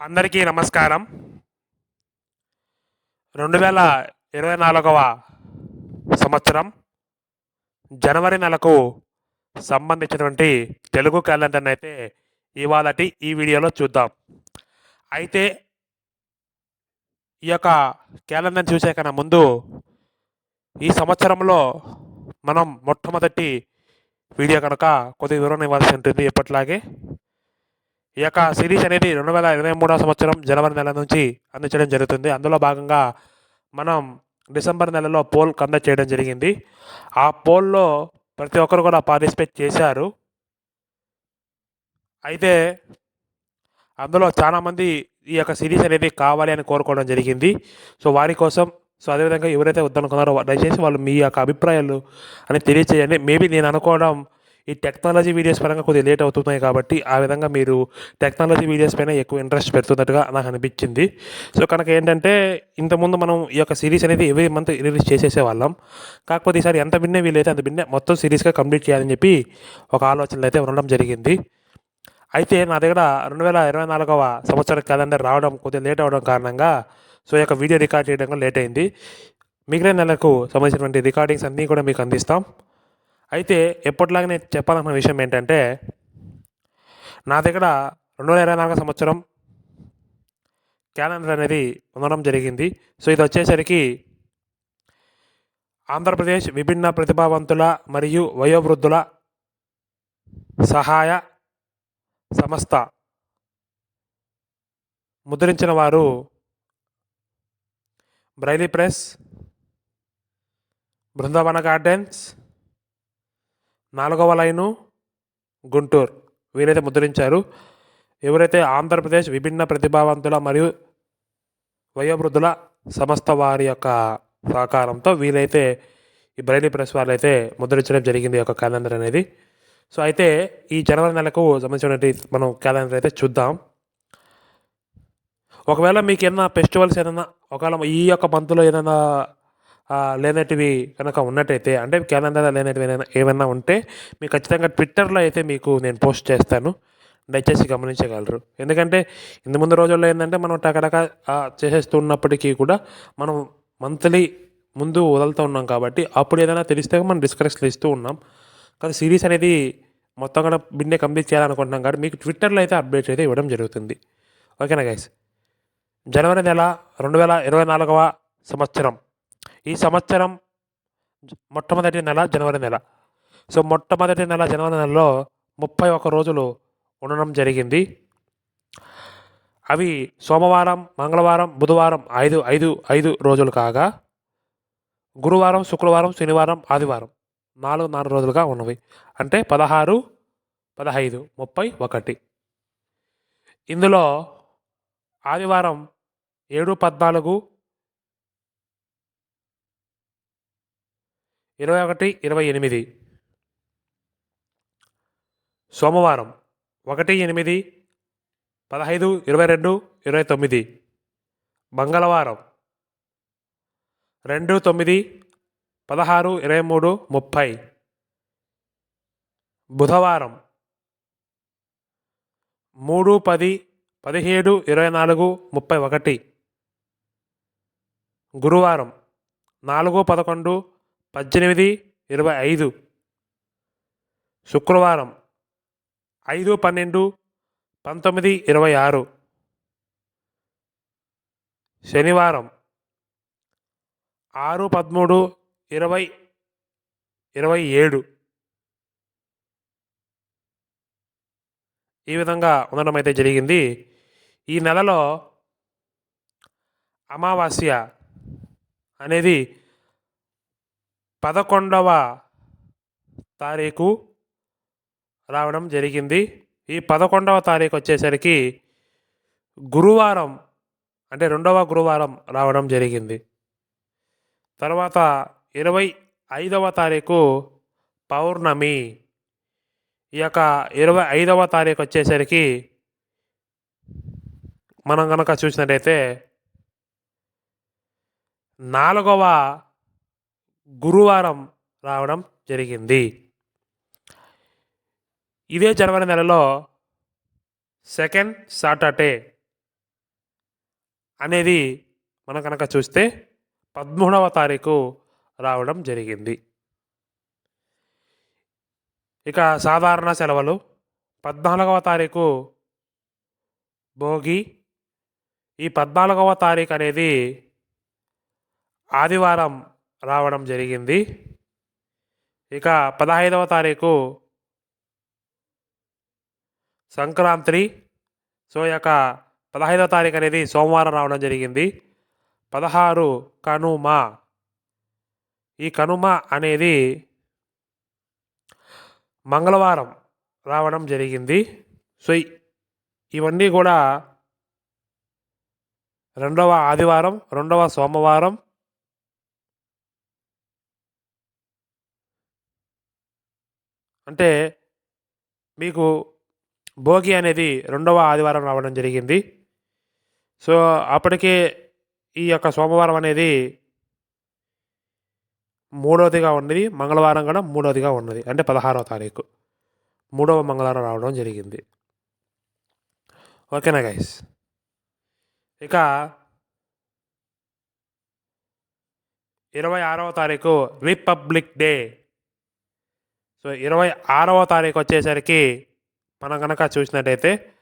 అందరికీ నమస్కారం. రెండు వేల ఇరవై నాలుగవ సంవత్సరం జనవరి నెలకు సంబంధించినటువంటి తెలుగు క్యాలెండర్ని అయితే ఇవాళటి ఈ వీడియోలో చూద్దాం. అయితే ఈ యొక్క క్యాలెండర్ చూసే కన్నా ముందు ఈ సంవత్సరంలో మనం మొట్టమొదటి వీడియో కనుక కొద్దిగా వివరణ ఇవ్వాల్సి ఉంటుంది ఎప్పటిలాగే ఈ యొక్క సిరీస్ అనేది రెండు వేల ఇరవై మూడవ సంవత్సరం జనవరి నెల నుంచి అందించడం జరుగుతుంది. అందులో భాగంగా మనం డిసెంబర్ నెలలో పోల్ కండక్ట్ చేయడం జరిగింది. ఆ పోల్లో ప్రతి ఒక్కరు కూడా పార్టిసిపేట్ చేశారు. అయితే అందులో చాలామంది ఈ యొక్క సిరీస్ అనేది కావాలి అని కోరుకోవడం జరిగింది. సో వారి కోసం సో అదేవిధంగా ఎవరైతే వద్దనుకున్నారో దయచేసి వాళ్ళు మీ యొక్క అభిప్రాయాలు అని తెలియచేయండి. మేబీ నేను అనుకోవడం ఈ టెక్నాలజీ వీడియోస్ పరంగా కొద్దిగా లేట్ అవుతున్నాయి కాబట్టి ఆ విధంగా మీరు టెక్నాలజీ వీడియోస్ పైన ఎక్కువ ఇంట్రెస్ట్ పెడుతున్నట్టుగా నాకు అనిపించింది. సో కనుక ఏంటంటే ఇంతకుముందు మనం ఈ యొక్క సిరీస్ అనేది ఎవ్రీ మంత్ రిలీజ్ చేసేసే వాళ్ళం. కాకపోతే ఈసారి ఎంత బిన్నే వీలైతే అంత బిన్నే మొత్తం సిరీస్గా కంప్లీట్ చేయాలని చెప్పి ఒక ఆలోచనలు అయితే ఉండడం జరిగింది. అయితే నా దగ్గర రెండు వేల ఇరవై నాలుగవ సంవత్సరం క్యాలెండర్ రావడం కొద్దిగా లేట్ అవడం కారణంగా సో ఈ యొక్క వీడియో రికార్డ్ చేయడం లేట్ అయింది. మిగిలిన నెలకు సంబంధించినటువంటి రికార్డింగ్స్ అన్నీ కూడా మీకు అందిస్తాం. అయితే ఎప్పటిలాగానే చెప్పాలనుకున్న విషయం ఏంటంటే నా దగ్గర రెండు వేల ఇరవై నాలుగు సంవత్సరం క్యాలెండర్ అనేది ఉండడం జరిగింది. సో ఇది వచ్చేసరికి ఆంధ్రప్రదేశ్ విభిన్న ప్రతిభావంతుల మరియు వయోవృద్ధుల సహాయ సంస్థ ముద్రించిన వారు బ్రైలీ ప్రెస్ బృందావన గార్డెన్స్ నాలుగవ లైను గుంటూరు. వీరైతే ముద్రించారు. ఎవరైతే ఆంధ్రప్రదేశ్ విభిన్న ప్రతిభావంతుల మరియు వయోవృద్ధుల సంస్థ వారి యొక్క సహకారంతో వీలైతే ఈ బ్రైలీ ప్రెస్ వాళ్ళు అయితే ముద్రించడం జరిగింది ఈ యొక్క క్యాలెండర్ అనేది. సో అయితే ఈ జనవరి నెలకు సంబంధించినటువంటి మనం క్యాలెండర్ అయితే చూద్దాం. ఒకవేళ మీకు ఏదైనా ఫెస్టివల్స్ ఏదైనా ఒకవేళ ఈ యొక్క మంత్లో ఏదైనా లేనటివి కనుక ఉన్నట్టయితే అంటే క్యాలెండర్ లేనటివి ఏమైనా ఏమైనా ఉంటే మీకు ఖచ్చితంగా ట్విట్టర్లో అయితే మీకు నేను పోస్ట్ చేస్తాను. దయచేసి గమనించగలరు. ఎందుకంటే ఇంత ముందు రోజుల్లో ఏంటంటే మనం టకటక చేసేస్తున్నప్పటికీ కూడా మనం మంత్లీ ముందు వదులుతూ ఉన్నాం కాబట్టి అప్పుడు ఏదైనా తెలిస్తే మనం డిస్కషన్లు ఇస్తూ ఉన్నాం. కానీ సిరీస్ అనేది మొత్తం కూడా బిన్నే కంప్లీట్ చేయాలనుకుంటున్నాం కాబట్టి మీకు ట్విట్టర్లో అయితే అప్డేట్ అయితే ఇవ్వడం జరుగుతుంది. ఓకేనా గైస్? జనవరి నెల రెండు వేల ఇరవై నాలుగవ సంవత్సరం. ఈ సంవత్సరం మొట్టమొదటి నెల జనవరి నెల. సో మొట్టమొదటి నెల జనవరి నెలలో ముప్పై ఒక రోజులు ఉండడం జరిగింది. అవి సోమవారం మంగళవారం బుధవారం ఐదు ఐదు ఐదు రోజులు కాగా గురువారం శుక్రవారం శనివారం ఆదివారం నాలుగు నాలుగు రోజులుగా ఉన్నవి. అంటే పదహారు పదహైదు ముప్పై ఒకటి. ఇందులో ఆదివారం ఏడు పద్నాలుగు ఇరవై ఒకటి ఇరవై ఎనిమిది. సోమవారం ఒకటి ఎనిమిది పదహైదు ఇరవై రెండు ఇరవై తొమ్మిది. మంగళవారం రెండు తొమ్మిది పదహారు ఇరవై మూడు ముప్పై. బుధవారం మూడు పది పదిహేడు ఇరవై నాలుగు ముప్పై ఒకటి. గురువారం నాలుగు పదకొండు పద్దెనిమిది ఇరవై ఐదు. శుక్రవారం ఐదు పన్నెండు పంతొమ్మిది ఇరవై ఆరు. శనివారం ఆరు పదమూడు ఇరవై ఇరవై ఏడు. ఈ విధంగా ఉండడం అయితే జరిగింది. ఈ నెలలో అమావాస్య అనేది పదకొండవ తారీఖు రావడం జరిగింది. ఈ పదకొండవ తారీఖు వచ్చేసరికి గురువారం అంటే రెండవ గురువారం రావడం జరిగింది. తర్వాత ఇరవై ఐదవ తారీఖు పౌర్ణమి. ఈ యొక్క ఇరవై ఐదవ తారీఖు వచ్చేసరికి మనం కనుక చూసినట్టయితే నాలుగవ గురువారం రావడం జరిగింది. ఇదే జనవరి నెలలో సెకండ్ సాటర్డే అనేది మనం కనుక చూస్తే పదమూడవ తారీఖు రావడం జరిగింది. ఇక సాధారణ సెలవులు. పద్నాలుగవ తారీఖు భోగి. ఈ పద్నాలుగవ తారీఖు అనేది ఆదివారం రావడం జరిగింది. ఇక పదహైదవ తారీఖు సంక్రాంతి సో ఈ యొక్క పదహైదవ తారీఖు అనేది సోమవారం రావడం జరిగింది. పదహారు కనుమ. ఈ కనుమ అనేది మంగళవారం రావడం జరిగింది. సో ఇవన్నీ కూడా రెండవ ఆదివారం రెండవ సోమవారం అంటే మీకు భోగి అనేది రెండవ ఆదివారం రావడం జరిగింది. సో అప్పటికే ఈ యొక్క సోమవారం అనేది మూడవదిగా ఉన్నది. మంగళవారం కూడా మూడవదిగా ఉన్నది. అంటే పదహారవ తారీఖు. మూడవ మంగళవారం రావడం జరిగింది. ఓకేనా గైస్? ఇక ఇరవై ఆరవ తారీఖు రిపబ్లిక్ డే. సో ఇరవై ఆరవ తారీఖు వచ్చేసరికి మనం కనుక చూసినట్టయితే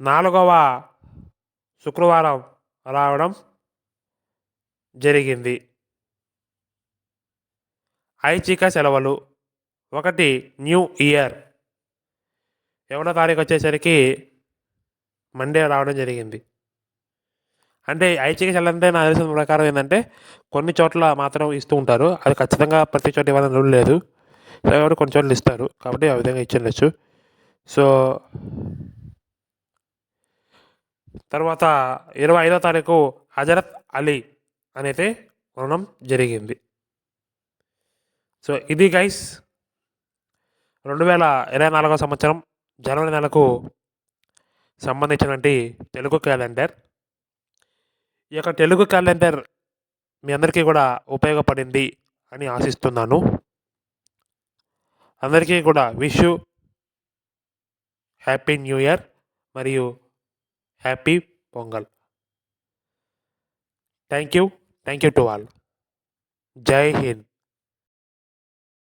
నాలుగవ శుక్రవారం రావడం జరిగింది. ఐచ్ఛిక సెలవులు. ఒకటి న్యూ ఇయర్. ఒకటో తారీఖు వచ్చేసరికి మండే రావడం జరిగింది. అంటే ఐచ్ఛిక సెలవు అంటే నా తెలిసిన ప్రకారం ఏంటంటే కొన్ని చోట్ల మాత్రం ఇస్తూ ఉంటారు. అది ఖచ్చితంగా ప్రతి చోట ఇవ్వాలని రూల్ లేదు. కాబట్టి కొన్ని చోట్ల ఇస్తారు. కాబట్టి ఆ విధంగా ఇచ్చిండొచ్చు సో తర్వాత ఇరవై ఐదో తారీఖు హజరత్ అలీ అనేది మరణం జరిగింది. సో ఇది గైస్ రెండు వేల ఇరవై నాలుగో సంవత్సరం జనవరి నెలకు సంబంధించినటువంటి తెలుగు క్యాలెండర్. ఈ యొక్క తెలుగు క్యాలెండర్ మీ అందరికీ కూడా ఉపయోగపడింది అని ఆశిస్తున్నాను. అందరికీ కూడా విష్ హ్యాపీ న్యూ ఇయర్ మరియు happy Pongal. Thank you thank you to all. జై హింద్.